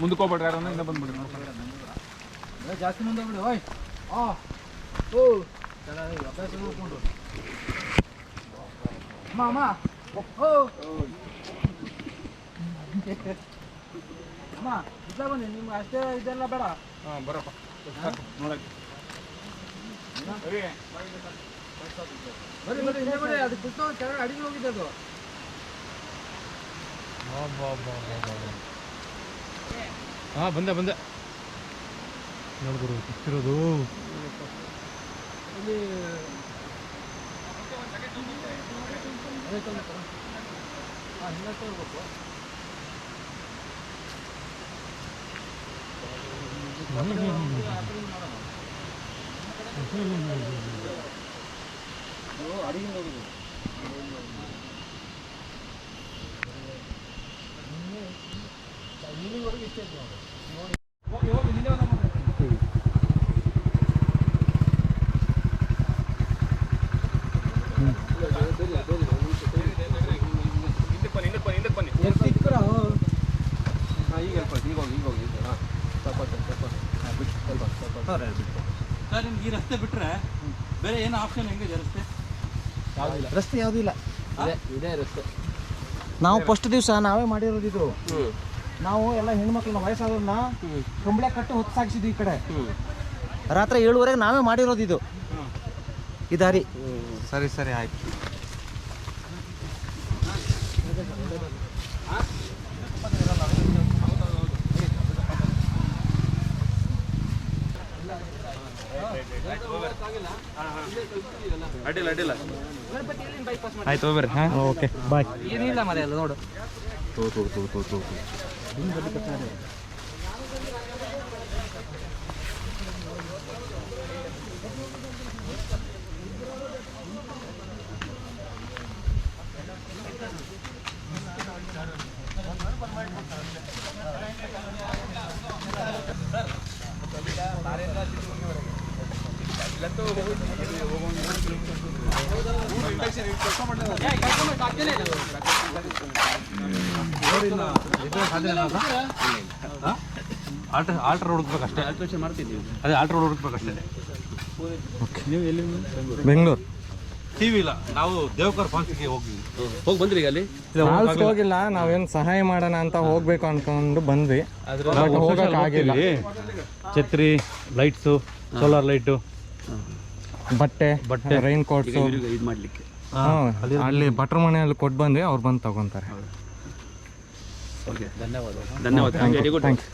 ಮುಂದಕ್ಕೆ ಹೋಗ್ಬೇಡ್ರಿ ಯಾರನ್ನ ಇನ್ನ ಬಂದ್ಬಿಡ್ರಿ ನೋಡ್ಕೊಂಡು. ಜಾಸ್ತಿ ಮುಂದೆ ಹೋಗ್ಬಿಡಿ ಓಯ್. ಆ ಓ. ಅಭ್ಯಾಸ ನೋಡ್ಕೊಂಡು ಅಮ್ಮ ಅಮ್ಮ. ಓ. ಅಮ್ಮ ಇದ್ದ ಬನ್ನಿ ನಿಮ್ಗೆ ಅಷ್ಟೇ ಇದೆಲ್ಲ ಬೇಡ. ಹಾಂ ಬರಪ್ಪ. ನೋಡಕ್ಕೆ ಬರ್ರಿ ಬರ್ರಿ ಅಡಿಗೆ ಹೋಗಿದ್ದೆ ಅದು. ಹಾಂ ಬಂದೆ ಬಂದೆ ನೋಡಿದ್ರು ಸಿಕ್ತಿರೋದು ಇಲ್ಲಿ ಅದೇ ತಗೊಂಡು ಹಾಂ ಹಿಂದೆ ತಗೋಬೇಕು ಅಡಿಗೆ ಹೋಗಿದೆ ಈವ್ನಿಂಗ್ವರೆಗೆ ಇಷ್ಟೇ ಇತ್ತು ನೋಡಿ ಹೋಗಿ ಹೋಗಿ ಹಿಂದೆ ಒಂದು ಹಿಂದಕ್ಕೆ ಬನ್ನಿ ಹಿಂದಕ್ಕೆ ಬನ್ನಿ ಹಿಂದಕ್ಕೆ ಬನ್ನಿ ಎತ್ತಿಕ್ಕರ ಹಾಂ ಈಗ ಹೇಳ್ಕೊಳ್ಳಿ ಈಗ ಹೋಗಿ ಈಗ ಹೋಗಿ ಹಾಂ ಸ್ವಲ್ಪ ಸ್ವಲ್ಪ ಸ್ವಲ್ಪ ಹಾಂ ಬಿಟ್ಟು ಸ್ವಲ್ಪ ಸ್ವಲ್ಪ ಸರ್ ನಿಮ್ಗೆ ಈ ರಸ್ತೆ ಬಿಟ್ರೆ ಬೇರೆ ಏನು ಆಪ್ಷನ್ ಹೆಂಗಿದೆ ರಸ್ತೆ ರಸ್ತೆ ಯಾವುದೂ ಇಲ್ಲ. ಇದೆ ಇದೇ ರಸ್ತೆ. ನಾವು ಫಸ್ಟ್ ದಿವಸ ನಾವೇ ಮಾಡಿರೋದು ಇದು ನಾವು ಎಲ್ಲ ಹೆಣ್ಮಕ್ಳನ್ನ ವಯಸ್ಸಾದವ್ರನ್ನ ಕಂಬಳೆ ಕಟ್ಟು ಹೊತ್ತು ಸಾಗಿಸಿದ್ವಿ ಈ ಕಡೆ. ರಾತ್ರಿ ಏಳುವರೆಗೆ ನಾವೇ ಮಾಡಿರೋದು ಇದು. ಈ ದಾರಿ. ಸರಿ ಸರಿ ಆಯ್ತು. ಅಡ್ಡಿಲ್ಲ ಅಡ್ಡಿಲ್ಲ. ಆಯ್ತು ಹೋಗ್ಬರ್ರಿ ಹಾಂ ಓಕೆ ಬಾಯ್ ಏನಿಲ್ಲ ಮರೆ ಅಲ್ಲ ನೋಡು. ತೋ ತೋ ತೋ ತೋ ತೋ ಆಲ್ಟ್ರ್ ಟಿವಿ ಹುಡುಕ್ಬೇಕು ಅಷ್ಟೇ ಆಲ್ಟ್ರೇಷನ್ ಮಾಡ್ತಿದ್ದೀವಿ ಅದೇ ಆಲ್ಟ್ರ್ ಹುಡುಕ್ಬೇಕು ಅಷ್ಟೇ ನೀವು ಎಲ್ಲಿ ಬೆಂಗಳೂರು ಟಿ ವಿ ಇಲ್ಲ. ನಾವು ದೇವಕರ್ ಫಾಲ್ಸ್ಗೆ ಹೋಗಿ ಹೋಗಿ ಬಂದ್ರಿ ಈಗ ಅಲ್ಲಿ? ಫಾಲ್ಸ್ ಹೋಗಿಲ್ಲ. ನಾವೇನು ಸಹಾಯ ಮಾಡೋಣ ಅಂತ ಹೋಗ್ಬೇಕು ಅನ್ಕೊಂಡು ಬಂದ್ವಿ. ಹೋಗಕ್ಕಾಗಿಲ್ಲ ಛತ್ರಿ ಲೈಟ್ಸು ಸೋಲಾರ್ ಲೈಟು ಬಟ್ಟೆ ಬಟ್ಟೆ. ರೈನ್ ಕೋಟ್ಸ್ ಇದು ಮಾಡಲಿಕ್ಕೆ. ಅಲ್ಲಿ ಭಟ್ರ ಮನೆಯಲ್ಲಿ ಕೊಟ್ಟು ಬಂದ್ವಿ ಅವ್ರು ಬಂದು ತಗೊಂತಾರೆ. ಓಕೆ ಧನ್ಯವಾದ ಧನ್ಯವಾದ ವೆರಿ ಗುಡ್ Thanks.